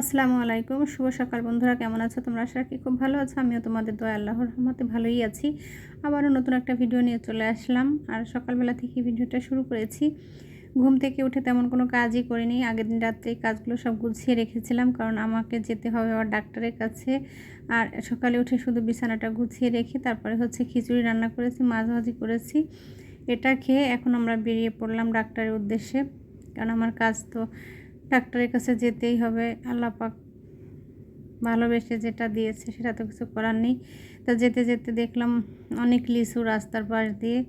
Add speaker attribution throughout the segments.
Speaker 1: আসসালামু আলাইকুম। শুভ সকাল বন্ধুরা, কেমন আছো তোমরা? আশা রাখি খুব ভালো আছো। আমিও তোমাদের দোয়া, আল্লাহর রহমতে ভালোই আছি। আবারও নতুন একটা ভিডিও নিয়ে চলে আসলাম। আর সকালবেলা থেকে ভিডিওটা শুরু করেছি। ঘুম থেকে উঠে তেমন কোনো কাজই করিনি। আগের দিন রাত্রে কাজগুলো সব গুছিয়ে রেখেছিলাম, কারণ আমাকে যেতে হবে আবার ডাক্তারের কাছে। আর সকালে উঠে শুধু বিছানাটা গুছিয়ে রেখে তারপরে হচ্ছে খিচুড়ি রান্না করেছি, মাছ ভাজি করেছি। এটা খেয়ে এখন আমরা বেরিয়ে পড়লাম ডাক্তারের উদ্দেশ্যে। কারণ আমার কাজ তো ডাক্তারের কাছে যেতেই হবে। আল্লাহ পাক ভালোবেসে যেটা দিয়েছে সেটা তো কিছু করার নেই। তা যেতে যেতে দেখলাম অনেক লিচু রাস্তার পাশ দিয়ে।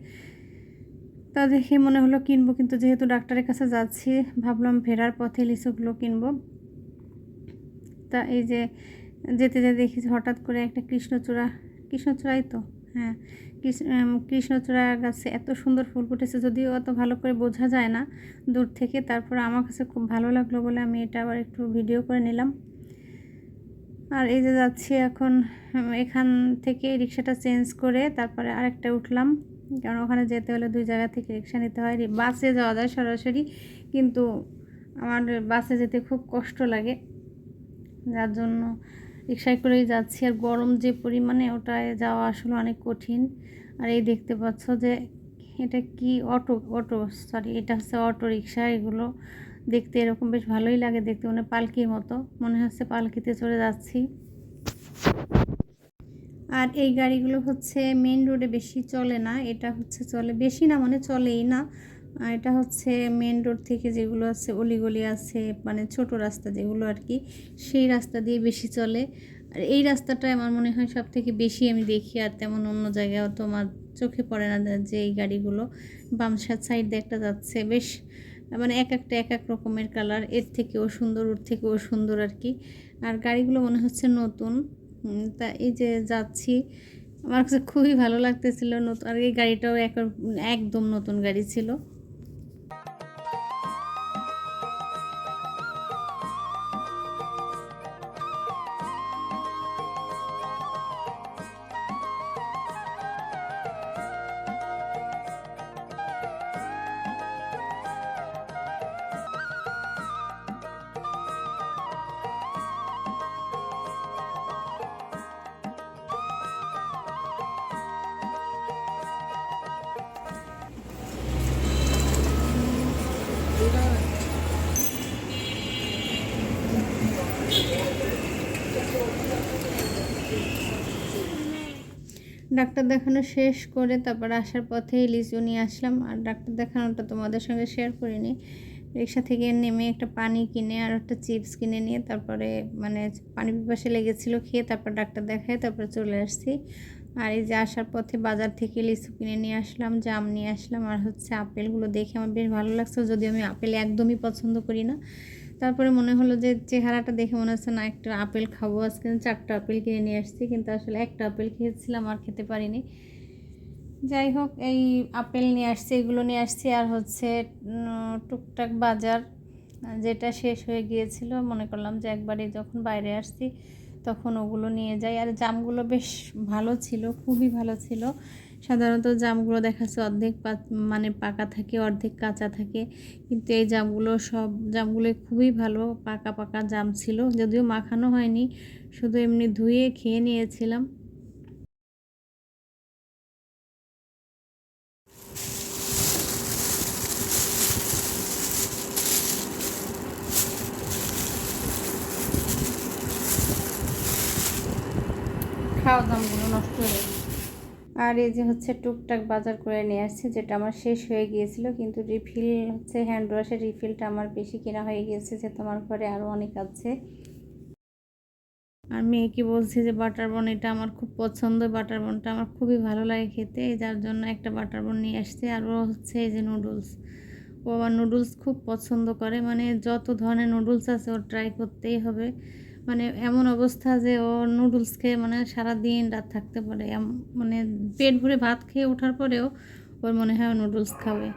Speaker 1: তা দেখে মনে হলো কিনবো, কিন্তু যেহেতু ডাক্তারের কাছে যাচ্ছি, ভাবলাম ফেরার পথে লিচুগুলো কিনবো। তা এই যে যেতে যেতে দেখি হঠাৎ করে একটা কৃষ্ণচূড়া, কৃষ্ণচূড়াই তো। হ্যাঁ কৃষ্ণচূড়া গাছে এত সুন্দর ফুল ফুটেছে যদিও অত ভালো করে বোঝা যায় না দূর থেকে, তারপর আমার কাছে খুব ভালো লাগল বলে আমি এটা আবার একটু ভিডিও করে নিলাম। আর এই যে যাচ্ছি এখন এখান থেকে রিক্সাটা চেঞ্জ করে তারপরে আরেকটা উঠলাম। কারণ ওখানে যেতে হলে দুই জায়গা থেকে রিক্সা নিতে হয়, বাসে যাওয়া যায় সরাসরি, কিন্তু আমার বাসে যেতে খুব কষ্ট লাগে। যার জন্য রিক্সায় করেই যাচ্ছি। আর গরম যে পরিমাণে ওটায় যাওয়া আসলে অনেক কঠিন। আর এই দেখতে পাচ্ছ যে এটা কি অটো অটো সরি এটা হচ্ছে অটো রিক্সা, এগুলো দেখতে এরকম বেশ ভালোই লাগে দেখতে মানে পালকির মতো। মনে হচ্ছে পালকিতে চলে যাচ্ছি। আর এই গাড়িগুলো হচ্ছে মেন রোডে বেশি চলে না, এটা হচ্ছে চলে, বেশি না মানে চলেই না। এটা হচ্ছে মেন রোড থেকে যেগুলো আছে, অলিগলি আছে মানে ছোট রাস্তা যেগুলো আর কি, সেই রাস্তা দিয়ে বেশি চলে। আর এই রাস্তাটা আমার মনে হয় সব থেকে বেশি আমি দেখি, আর তেমন অন্য জায়গায় তো আমার চোখে পড়ে না যে এই গাড়িগুলো। বামসার সাইড দিয়ে একটা যাচ্ছে, বেশ মানে এক একটা এক এক রকমের কালারের থেকেও সুন্দর, ওর থেকেও সুন্দর আর কি। আর গাড়িগুলো মনে হচ্ছে নতুন তা এই যে যাচ্ছি, আমার কাছে খুবই ভালো লাগতেছিল নতুন, আর এই গাড়িটাও একদম নতুন গাড়ি ছিল। ডাক্তার দেখানো শেষ করে তারপর আসার পথেই লিচু নিয়ে আসলাম। আর ডাক্তার দেখানোটা তোমাদের সঙ্গে শেয়ার করিনি। রিক্সা থেকে নেমে একটা পানি কিনে আর একটা চিপস কিনে নিয়ে তারপরে মানে পানি পিপাসে লেগেছিলো খেয়ে তারপর ডাক্তার দেখায় তারপরে চলে আসছি। আর এই যে আসার পথে বাজার থেকে লিচু কিনে নিয়ে আসলাম, জাম নিয়ে আসলাম। আর হচ্ছে আপেলগুলো দেখে আমার বেশ ভালো লাগছে। যদিও আমি আপেল একদমই পছন্দ করি না। তারপরে মনে হলো যে চেহারাটা দেখে মনে হচ্ছে, না, একটা আপেল খাব। আজকে চারটা আপেল কিনে নিয়ে আসছি, কিন্তু আসলে একটা আপেল খেয়েছিলাম, আর খেতে পারিনি। যাই হোক, এই আপেল নিয়ে আসছি, এগুলো নিয়ে আসছি, আর হচ্ছে টুকটাক বাজার যেটা শেষ হয়ে গিয়েছিল, মনে করলাম যে একবারে যখন বাইরে আসছি, তখন ওগুলো নিয়ে যাই। আর জামগুলো বেশ ভালো ছিল, খুবই ভালো ছিল। সাধারণত জামগুলো দেখাচ্ছে অর্ধেক মানে পাকা থাকে, অর্ধেক কাঁচা থাকে। কিন্তু এই জামগুলো সব, জামগুলো খুবই ভালো, পাকা পাকা জাম ছিল। যদিও মাখানো হয়নি, শুধু এমনি ধুয়ে খেয়ে নিয়েছিলাম। খাওয়া দামগুলো নষ্ট হয়ে আর এই যে হচ্ছে টুকটাক বাজার করে নিয়ে আসছে, যেটা আমার শেষ হয়ে গিয়েছিল, কিন্তু রিফিল হচ্ছে হ্যান্ড ওয়াশের রিফিলটা আমার বেশি কেনা হয়ে গিয়েছে, যে তোমার ঘরে আরও অনেক আছে। আর মেয়ে কি বলছে যে বাটার বন এটা আমার খুব পছন্দ বাটার বনটা আমার খুবই ভালো লাগে খেতে যার জন্য একটা বাটার বন নিয়ে আসছে। আর ও হচ্ছে এই যে নুডলস ও আবার নুডলস খুব পছন্দ করে মানে যত ধরনের নুডলস আছে ও ট্রাই করতেই হবে। মানে এমন অবস্থা যে ও নুডলস খেয়ে মানে সারা দিন রাত থাকতে পারে। মানে পেট ভরে ভাত খেয়ে ওঠার পরেও ওর মনে হয় নুডলস খাবে।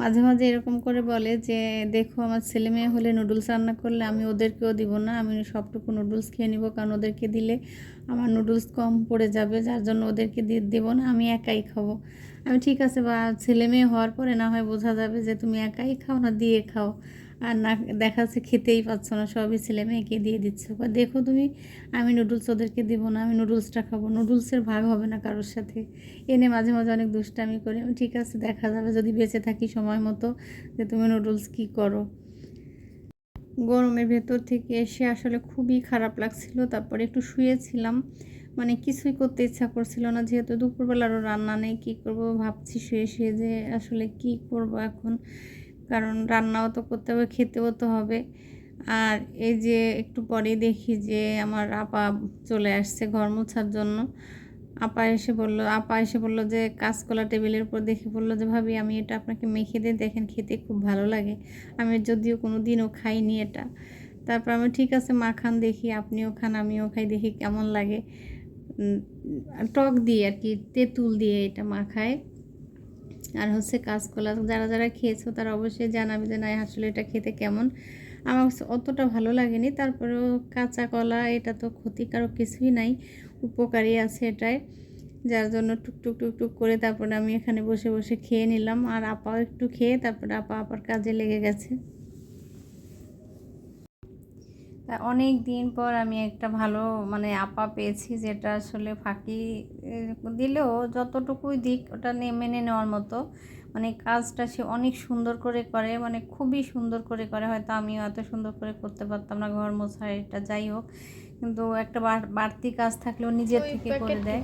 Speaker 1: মাঝে মাঝে এরকম করে বলে যে, দেখো, আমার ছেলে মেয়ে হলে নুডলস রান্না করলে আমি ওদেরকেও দিব না। আমি সবটুকু নুডলস খেয়ে নিব কারণ ওদেরকে দিলে আমার নুডলস কম পড়ে যাবে। যার জন্য ওদেরকে দিয়ে দেবো না, আমি একাই খাব। আমি ঠিক আছে, বা ছেলে মেয়ে হওয়ার পরে না হয় বোঝা যাবে যে, তুমি একাই খাও না, দিয়ে খাও। আর না, দেখা যাচ্ছে খেতেই পাচ্ছ না, সবই ছেলে মেয়েকে দিয়ে দিচ্ছ। বা দেখো তুমি, আমি নুডলস ওদেরকে দেবো না, আমি নুডলসটা খাব। নুডলসের ভাগ হবে না কারোর সাথে। এনে মাঝে মাঝে অনেক দুষ্টামি করি। আমি ঠিক আছে, দেখা যাবে যদি বেঁচে থাকি সময় মতো যে তুমি নুডলস কী করো। গরমের ভেতর থেকে এসে আসলে খুবই খারাপ লাগছিল। তারপরে একটু শুয়েছিলাম। মানে কিছুই করতে ইচ্ছা করছিল না, যেহেতু দুপুরবেলারও রান্না নেই, কী করব? ভাবছি শুয়ে শুয়ে যে আসলে কি করব এখন? কারণ রান্নাও তো করতে হবে, খেতেও তো হবে। আর এই যে একটু পরেই দেখি যে আমার আপা চলে আসছে ঘর মোছার জন্য। আপা এসে বলল, আপা এসে বলল যে কাঁচকলা টেবিলের উপর দেখে বলল যে, ভাবি, আমি এটা আপনাকে মেখে দিয়ে দেখেন খেতে খুব ভালো লাগে। আমি যদিও কোনো দিনও খাইনি এটা। তারপর আমি, ঠিক আছে মাখান দেখি আপনিও খান, আমিও খাই, দেখি কেমন লাগে। টক দিয়ে আর কি, তেঁতুল দিয়ে এটা মাখায় আর হচ্ছে কাঁচকলা যারা যারা খেয়েছো তারা অবশ্যই জানাবে যে না আসলে এটা খেতে কেমন। আমার অতটা ভালো লাগেনি। তারপরেও কাঁচা কলা, এটা তো ক্ষতিকারক কিছুই নাই, উপকারী আছে এটাই। যার জন্য টুকটুক টুকটুক করে তারপরে আমি এখানে বসে বসে খেয়ে নিলাম। আর আপাও একটু খেয়ে তারপরে আপা, আপার কাজে লেগে গেছে। তা অনেক দিন পর আমি একটা ভালো মানে আপা পেয়েছি যেটা আসলে ফাঁকি দিলেও যতটুকুই দিক ওটা মেনে নেওয়ার মতো। মানে কাজটা সে অনেক সুন্দর করে করে মানে খুবই সুন্দর করে করে হয়তো আমিও এত সুন্দর করে করতে পারতাম না ঘর মোছা এটা যাই হোক। কিন্তু একটা বাড়- বাড়তি কাজ থাকলেও নিজের থেকে করে দেয়।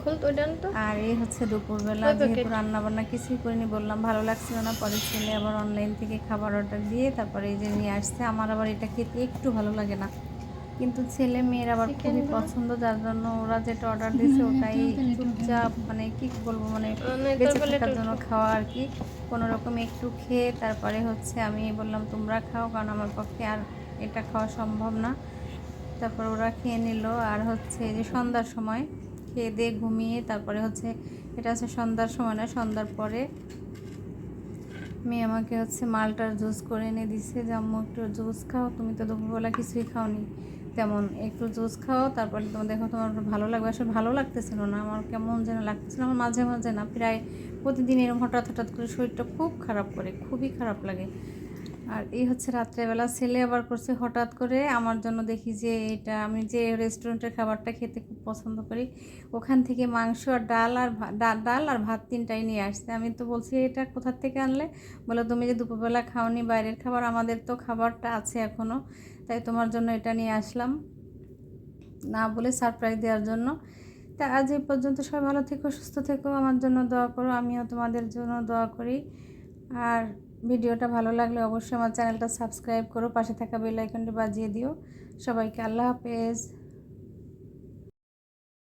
Speaker 1: আর এই হচ্ছে দুপুরবেলা যেহেতু রান্না বান্না কিছুই করিনি বললাম ভালো লাগছিল না পরে ছেলে আবার অনলাইন থেকে খাবার অর্ডার দিয়ে তারপরে এই যে নিয়ে আসছে আমার আবার এটা খেতে একটু ভালো লাগে না। কিন্তু ছেলে মেয়ের আবার খুবই পছন্দ যার জন্য ওরা যেটা অর্ডার দিয়েছে ওটাই চুপচাপ মানে কি বলব মানে বেঁচে থাকার জন্য খাওয়া আর কি। কোনো রকম একটু খেয়ে তারপরে হচ্ছে আমি বললাম তোমরা খাও কারণ আমার পক্ষে আর এটা খাওয়া সম্ভব না। তারপর ওরা খেয়ে নিল আর হচ্ছে যে সন্ধ্যার সময় খেয়ে দিয়ে ঘুমিয়ে তারপরে হচ্ছে এটা হচ্ছে সন্ধ্যার সময় না সন্ধ্যার পরে মেয়ে আমাকে হচ্ছে মালটার জুস করে এনে দিছে যে আম্মু একটু জুস খাও তুমি তো দুপুরবেলা কিছুই খাওনি। তেমন একটু জুস খাও, তারপরে তোমার দেখো তোমার ভালো লাগবে। আসলে ভালো লাগতেছিল না, আমার কেমন যেন লাগতেছিল। আমার মাঝে মাঝে না, প্রায় প্রতিদিন এরকম হঠাৎ হঠাৎ করে শরীরটা খুব খারাপ করে, খুবই খারাপ লাগে। আর এই হচ্ছে রাত্রেবেলা ছেলে আবার করছে হঠাৎ করে। আমার জন্য দেখি যে এটা আমি যে রেস্টুরেন্টের খাবারটা খেতে খুব পছন্দ করি, ওখান থেকে মাংস আর ডাল আর ডাল আর ভাত তিনটাই নিয়ে আসছে। আমি তো বলছি, এটা কোথার থেকে আনলে? বলে, তুমি যে দুপুরবেলা খাওনি, বাইরের খাবার, আমাদের তো খাবারটা আছে এখনও তাই তোমার জন্য এটা নিয়ে আসলাম। না বলে সারপ্রাইজ দেওয়ার জন্য। তা আজ এই পর্যন্ত সবাই ভালো থেকো, সুস্থ থেকো, আমার জন্য দোয়া করো, আমিও তোমাদের জন্য দোয়া করি। আর ভিডিওটা ভালো লাগলে অবশ্যই আমার চ্যানেলটা সাবস্ক্রাইব করো, পাশে থাকা বেল আইকনটি বাজিয়ে দিও। সবাইকে আল্লাহ হাফেজ।